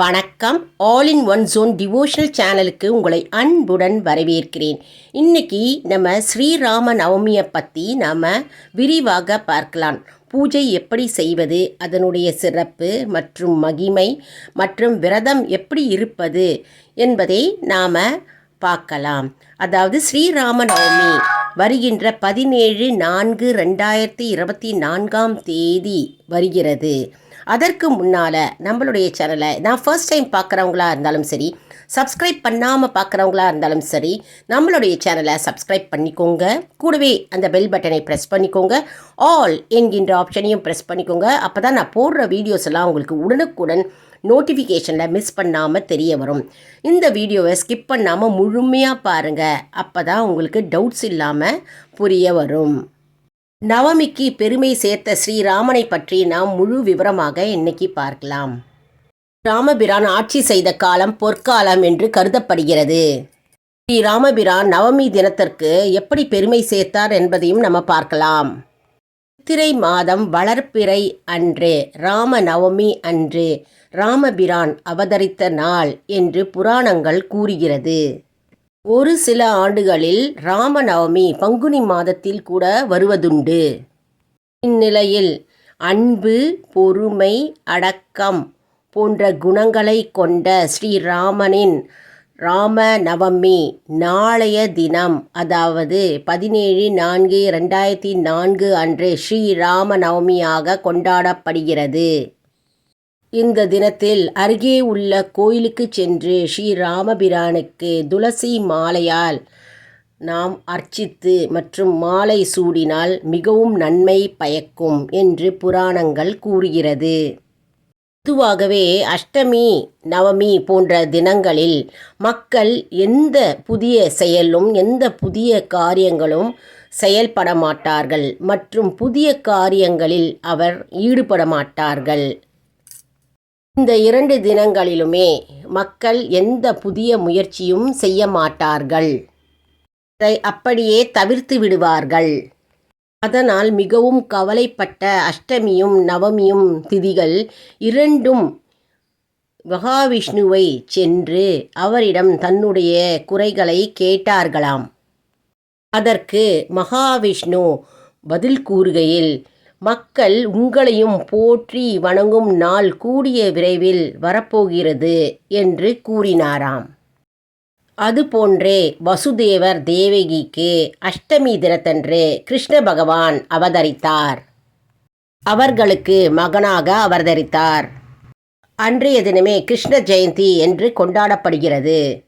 வணக்கம். All in one zone devotional சேனலுக்கு உங்களை அன்புடன் வரவேற்கிறேன். இன்னைக்கு நம்ம ஸ்ரீராம நவமியை பற்றி நாம் விரிவாக பார்க்கலாம். பூஜை எப்படி செய்வது அதனுடைய சிறப்பு மற்றும் மகிமை மற்றும் விரதம் எப்படி இருப்பது என்பதை நாம் பார்க்கலாம். அதாவது ஸ்ரீராம நவமி வருகின்ற பதினேழு நான்கு ரெண்டாயிரத்தி இருபத்தி நான்காம் தேதி வருகிறது. அதற்கு முன்னால் நம்மளுடைய சேனலை நான் ஃபர்ஸ்ட் டைம் பார்க்குறவங்களா இருந்தாலும் சரி சப்ஸ்கிரைப் பண்ணாமல் பார்க்குறவங்களா இருந்தாலும் சரி நம்மளுடைய சேனலை சப்ஸ்கிரைப் பண்ணிக்கோங்க. கூடவே அந்த பெல் பட்டனை ப்ரெஸ் பண்ணிக்கோங்க. ஆல் என்கின்ற ஆப்ஷனையும் ப்ரெஸ் பண்ணிக்கோங்க. அப்போ தான் நான் போடுற வீடியோஸ் எல்லாம் உங்களுக்கு உடனுக்குடன் நோட்டிஃபிகேஷனில் மிஸ் பண்ணாமல் தெரிய வரும். இந்த வீடியோவை ஸ்கிப் பண்ணாமல் முழுமையாக பாருங்கள் அப்போ தான் உங்களுக்கு டவுட்ஸ் இல்லாமல் புரிய வரும். நவமிக்கு பெருமை சேர்த்த ஸ்ரீராமனை பற்றி நாம் முழு விவரமாக இன்னைக்கு பார்க்கலாம். ராமபிரான் ஆட்சி செய்த காலம் பொற்காலம் என்று கருதப்படுகிறது. ஸ்ரீ ராமபிரான் நவமி தினத்திற்கு எப்படி பெருமை சேர்த்தார் என்பதையும் நம்ம பார்க்கலாம். சித்திரை மாதம் வளர்ப்பிறை அன்று ராம நவமி அன்று ராமபிரான் அவதரித்த நாள் என்று புராணங்கள் கூறுகிறது. ஒரு சில ஆண்டுகளில் ராமநவமி பங்குனி மாதத்தில் கூட வருவதுண்டு. இந்நிலையில் அன்பு பொறுமை அடக்கம் போன்ற குணங்களை கொண்ட ஸ்ரீராமனின் ராமநவமி நாளைய தினம் அதாவது பதினேழு நான்கு ரெண்டாயிரத்தி நான்கு அன்று ஸ்ரீராமநவமியாக கொண்டாடப்படுகிறது. இந்த தினத்தில் அருகே உள்ள கோயிலுக்கு சென்று ஸ்ரீராமபிரானுக்கு துளசி மாலையால் நாம் அர்ச்சித்து மற்றும் மாலை சூடினால் மிகவும் நன்மை பயக்கும் என்று புராணங்கள் கூறுகிறது. பொதுவாகவே அஷ்டமி நவமி போன்ற தினங்களில் மக்கள் எந்த புதிய செயலும் எந்த புதிய காரியங்களும் செயல்பட மாட்டார்கள் மற்றும் புதிய காரியங்களில் அவர் ஈடுபட மாட்டார்கள். இந்த இரண்டு தினங்களிலுமே மக்கள் எந்த புதிய முயற்சியும் செய்ய மாட்டார்கள். அதை அப்படியே தவிர்த்து விடுவார்கள். அதனால் மிகவும் கவலைப்பட்ட அஷ்டமியும் நவமியும் திதிகள் இரண்டும் மகாவிஷ்ணுவை சென்று அவரிடம் தன்னுடைய குறைகளை கேட்டார்களாம். அதற்கு மகாவிஷ்ணு பதில் கூறுகையில் மக்கள் உங்களையும் போற்றி வணங்கும் நாள் கூடிய விரைவில் வரப்போகிறது என்று கூறினாராம். அதுபோன்றே வசுதேவர் தேவகிக்கு அஷ்டமி தினத்தன்று கிருஷ்ண பகவான் அவதரித்தார். அவர்களுக்கு மகனாக அவதரித்தார். அன்றைய தினமே கிருஷ்ண ஜெயந்தி என்று கொண்டாடப்படுகிறது.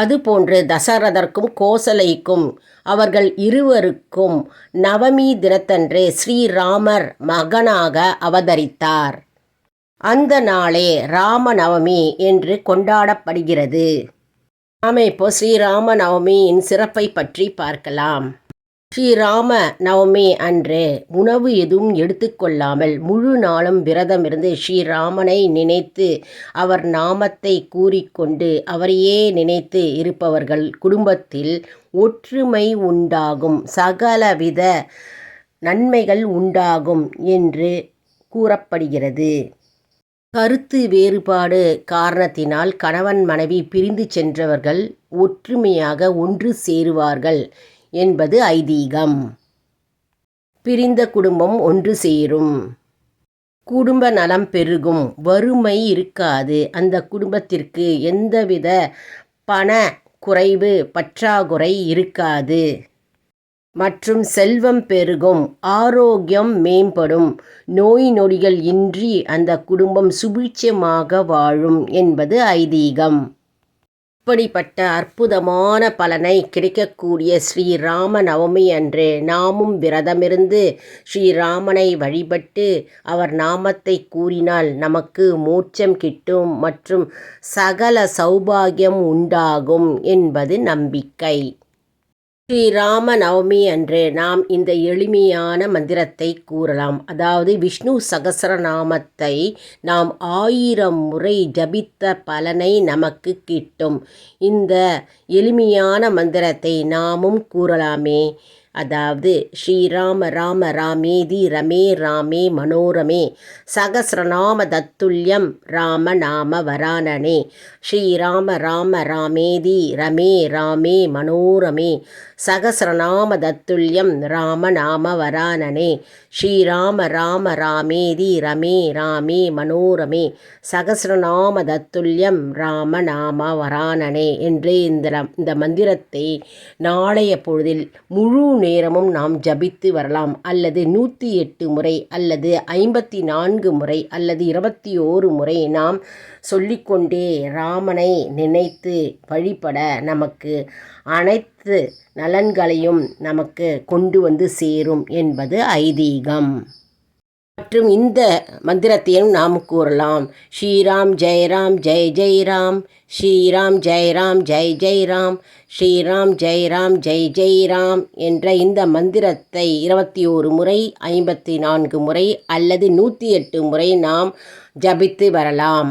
அதுபோன்று தசரதற்கும் கோசலைக்கும் அவர்கள் இருவருக்கும் நவமி தினத்தன்று ஸ்ரீராமர் மகனாக அவதரித்தார். அந்த நாளே ராமநவமி என்று கொண்டாடப்படுகிறது. நாம் இப்போ ஸ்ரீராம நவமியின் சிறப்பை பற்றி பார்க்கலாம். ஸ்ரீராம நவமி அன்று உணவு எதுவும் எடுத்துக்கொள்ளாமல் முழு நாளும் விரதமிருந்து ஸ்ரீராமனை நினைத்து அவர் நாமத்தை கூறிக்கொண்டு அவரையே நினைத்து இருப்பவர்கள் குடும்பத்தில் ஒற்றுமை உண்டாகும் சகலவித நன்மைகள் உண்டாகும் என்று கூறப்படுகிறது. கருத்து வேறுபாடு காரணத்தினால் கணவன் மனைவி பிரிந்து சென்றவர்கள் ஒற்றுமையாக ஒன்று சேருவார்கள். என்பது ஐதீகம். பிரிந்த குடும்பம் ஒன்று சேரும். குடும்ப நலம் பெருகும். வறுமை இருக்காது. அந்த குடும்பத்திற்கு எந்தவித பண குறைவு பற்றாக்குறை இருக்காது. மற்றும் செல்வம் பெருகும். ஆரோக்கியம் மேம்படும். நோய் நொடிகள் இன்றி அந்த குடும்பம் சுபிட்சமாக வாழும் என்பது ஐதீகம். இப்படிப்பட்ட அற்புதமான பலனை கிடைக்கக்கூடிய ஸ்ரீராம நவமி அன்று நாமும் விரதமிருந்து ஸ்ரீராமனை வழிபட்டு அவர் நாமத்தை கூறினால் நமக்கு மோட்சம் கிட்டும் மற்றும் சகல சௌபாகியம் உண்டாகும் என்பது நம்பிக்கை. ஸ்ரீராம நவமி அன்று நாம் இந்த எளிமையான மந்திரத்தை கூறலாம். அதாவது விஷ்ணு சகசரநாமத்தை நாம் ஆயிரம் முறை ஜபித்த பலனை நமக்கு கிட்டும். இந்த எளிமையான மந்திரத்தை நாமும் கூறலாமே. அதாவது ஸ்ரீராம ராம ராமேதி ரமே ராமே மனோரமே சகசிரநாம தத்துல்யம் ராம நாம வரானனே ஸ்ரீராம ராம ராமேதி ரமே ராமே மனோரமே சகசிரநாம தத்துல்யம் ராம நாம வரானனே ஸ்ரீராம ராம ராமேதி ரமே ராமே மனோரமே சகசிரநாம தத்துல்யம் ராம நாம வரானனே என்று இந்த இந்த மந்திரத்தை நாளைய பொழுதில் முழு நேரமும் நாம் ஜபித்து வரலாம். அல்லது நூற்றி எட்டு முறை அல்லது ஐம்பத்தி நான்கு முறை அல்லது இருபத்தி ஓரு முறை நாம் சொல்லிக்கொண்டே ராமனை நினைத்து வழிபட நமக்கு அனைத்து நலன்களையும் நமக்கு கொண்டு வந்து சேரும் என்பது ஐதீகம். மற்றும் இந்த மந்திரத்தையும் நாம் கூறலாம். ஸ்ரீராம் ஜெயராம் ஜெய் ஜெய்ராம். ஸ்ரீராம் ஜெயராம் ஜெய் ஜெய்ராம். ஸ்ரீராம் ஜெயராம் ஜெய் ஜெய்ராம் என்ற இந்த மந்திரத்தை இருபத்தி ஓரு முறை ஐம்பத்தி நான்கு முறை அல்லது நூற்றி எட்டு முறை நாம் ஜபித்து வரலாம்.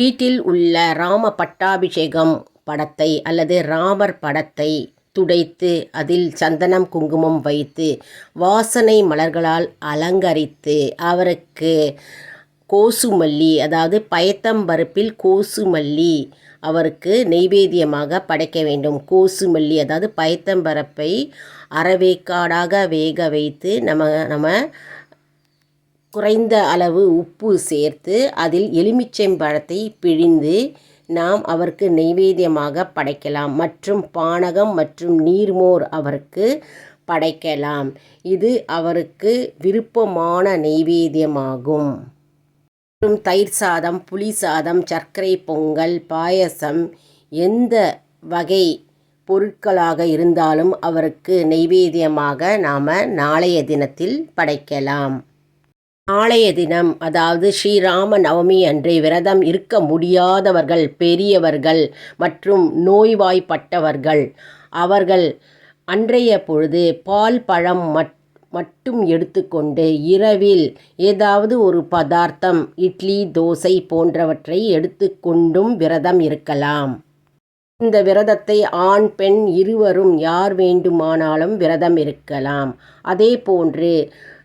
வீட்டில் உள்ள ராம பட்டாபிஷேகம் படத்தை அல்லது ராமர் படத்தை துடைத்து அதில் சந்தனம் குங்குமம் வைத்து வாசனை மலர்களால் அலங்கரித்து அவருக்கு கோசுமல்லி அதாவது பயத்தம்பருப்பில் கோசுமல்லி அவருக்கு நெய்வேத்தியமாக படைக்க வேண்டும். கோசுமல்லி அதாவது பயத்தம்பரப்பை அறவேக்காடாக வேக வைத்து நம்ம நம்ம குறைந்த அளவு உப்பு சேர்த்து அதில் எலுமிச்சம்பழத்தை பிழிந்து நாம் அவருக்கு நெய்வேத்தியமாக படைக்கலாம். மற்றும் பானகம் மற்றும் நீர்மோர் அவருக்கு படைக்கலாம். இது அவருக்கு விருப்பமான நெய்வேத்தியமாகும். மற்றும் தயிர் சாதம் புளி சாதம் சர்க்கரை பொங்கல் பாயசம் எந்த வகை பொருட்களாக இருந்தாலும் அவருக்கு நெய்வேத்தியமாக நாம் நாளைய தினத்தில் படைக்கலாம். நாளைய தினம் அதாவது ஸ்ரீராம நவமி அன்று விரதம் இருக்க முடியாதவர்கள் பெரியவர்கள் மற்றும் நோய்வாய்ப்பட்டவர்கள் அவர்கள் அன்றைய பொழுது பால் பழம் மட்டும் எடுத்துக்கொண்டு இரவில் ஏதாவது ஒரு பதார்த்தம் இட்லி தோசை போன்றவற்றை எடுத்துக்கொண்டும் விரதம் இருக்கலாம். இந்த விரதத்தை ஆண் பெண் இருவரும் யார் வேண்டுமானாலும் விரதம் இருக்கலாம். அதே போன்று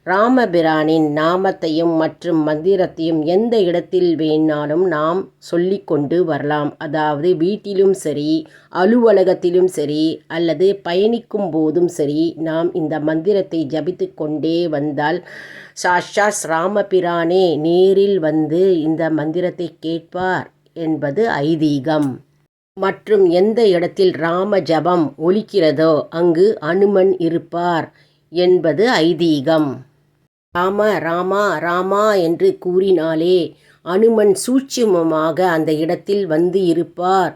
ராமபிரானின் நாமத்தையும் மற்றும் மந்திரத்தையும் எந்த இடத்தில் வேணாலும் நாம் சொல்லிக்கொண்டு வரலாம். அதாவது வீட்டிலும் சரி அலுவலகத்திலும் சரி அல்லது பயணிக்கும் போதும் சரி நாம் இந்த மந்திரத்தை ஜபித்து கொண்டே வந்தால் சாஷாஸ் ராமபிரானே நேரில் வந்து இந்த மந்திரத்தை கேட்பார் என்பது ஐதீகம். மற்றும் எந்த இடத்தில் ராம ஜபம் ஒலிக்கிறதோ அங்கு அனுமன் இருப்பார் என்பது ஐதீகம். ராம ராமா ராமா என்று கூறினாலே அனுமன் சூட்சுமமாக அந்த இடத்தில் வந்து இருப்பார்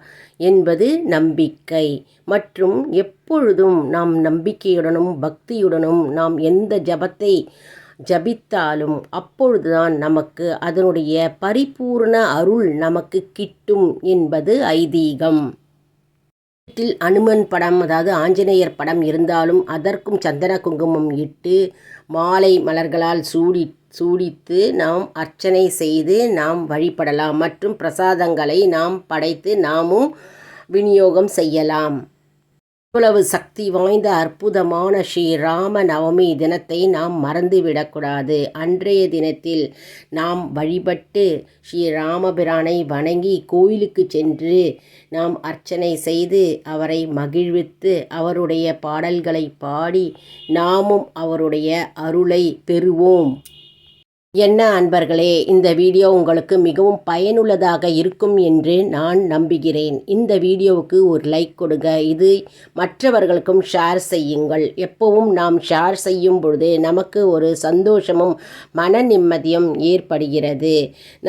என்பது நம்பிக்கை. மற்றும் எப்பொழுதும் நாம் நம்பிக்கையுடனும் பக்தியுடனும் நாம் எந்த ஜபத்தை ஜபித்தாலும் அப்பொழுதுதான் நமக்கு அதனுடைய பரிபூர்ண அருள் நமக்கு கிட்டும் என்பது ஐதீகம். வீட்டில் அனுமன் படம் அதாவது ஆஞ்சநேயர் படம் இருந்தாலும் அதற்கும் சந்தன குங்குமம் இட்டு மாலை மலர்களால் சூடி சூடித்து நாம் அர்ச்சனை செய்து நாம் வழிபடலாம் மற்றும் பிரசாதங்களை நாம் படைத்து நாமும் விநியோகம் செய்யலாம். இவ்வளவு சக்தி வாய்ந்த அற்புதமான ஸ்ரீராம நவமி தினத்தை நாம் மறந்துவிடக்கூடாது. அன்றைய தினத்தில் நாம் வழிபட்டு ஸ்ரீராமபிரானை வணங்கி கோயிலுக்கு சென்று நாம் அர்ச்சனை செய்து அவரை மகிழ்வித்து அவருடைய பாடல்களை பாடி நாமும் அவருடைய அருளை பெறுவோம். என்ன அன்பர்களே இந்த வீடியோ உங்களுக்கு மிகவும் பயனுள்ளதாக இருக்கும் என்று நான் நம்புகிறேன். இந்த வீடியோவுக்கு ஒரு லைக் கொடுங்க. இது மற்றவர்களுக்கும் ஷேர் செய்யுங்கள். எப்பவும் நாம் ஷேர் செய்யும் பொழுது நமக்கு ஒரு சந்தோஷமும் மன நிம்மதியும் ஏற்படுகிறது.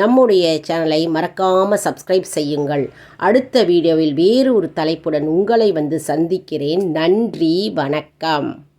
நம்முடைய சேனலை மறக்காமல் சப்ஸ்கிரைப் செய்யுங்கள். அடுத்த வீடியோவில் வேறு ஒரு தலைப்புடன் உங்களை வந்து சந்திக்கிறேன். நன்றி வணக்கம்.